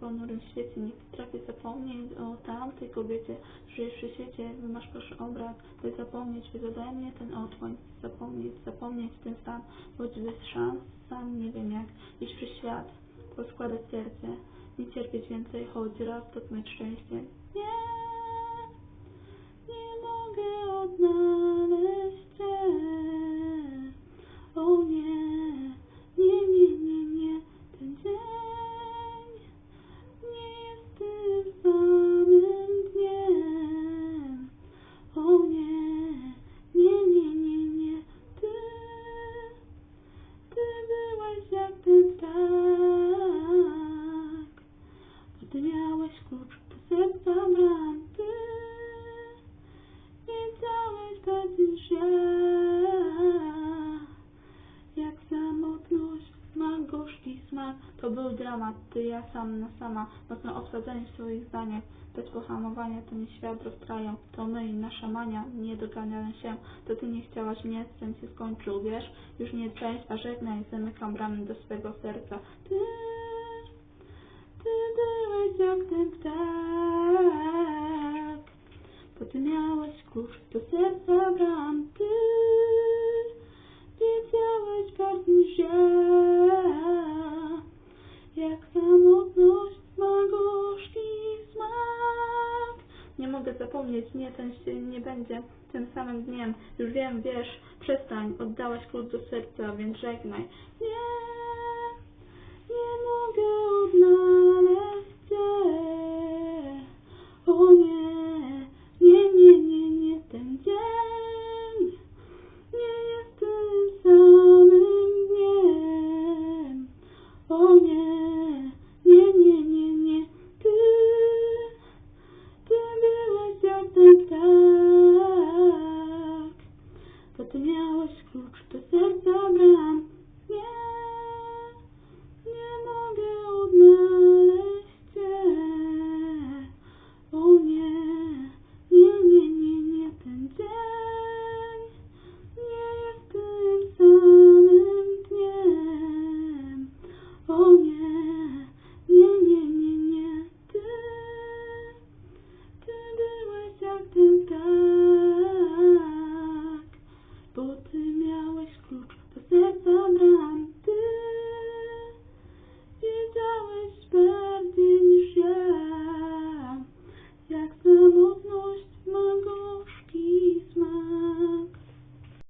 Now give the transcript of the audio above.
tym świecie. Nie potrafię zapomnieć o tamtej kobiecie. Żyjesz przy świecie, jakby masz proszę obraz. By zapomnieć, by ode mnie ten otchłań. Zapomnieć, zapomnieć ten stan. Choć bez szans, sam nie wiem jak. Iść przez świat, poskładać serce. Nie cierpieć więcej, choć raz dotknąć szczęście. Nie, nie ty miałeś klucz do serca bram, ty wiedziałeś tak niż ja. Jak samotność ma gorzki smak. To był dramat, ty ja sam na sama, mocno obsadzeni w swoich zdaniach. Bez pohamowania to nie świat to my i nasza mania nie doganiają się. To ty nie chciałaś mnie, sen się skończył, wiesz? Już nie część, a żegnaj, zamykam bramy do swego serca. Ty, ty byłeś jak ten ptak, bo ty miałeś klucz do serca bram, ty wiedziałeś bardziej niż ja, jak samotność ma gorzki smak. Nie mogę zapomnieć, nie, ten się nie będzie tym samym dniem. Już wiem, wiesz, przestań, oddałaś klucz do serca, więc żegnaj. Nie Mm-hmm.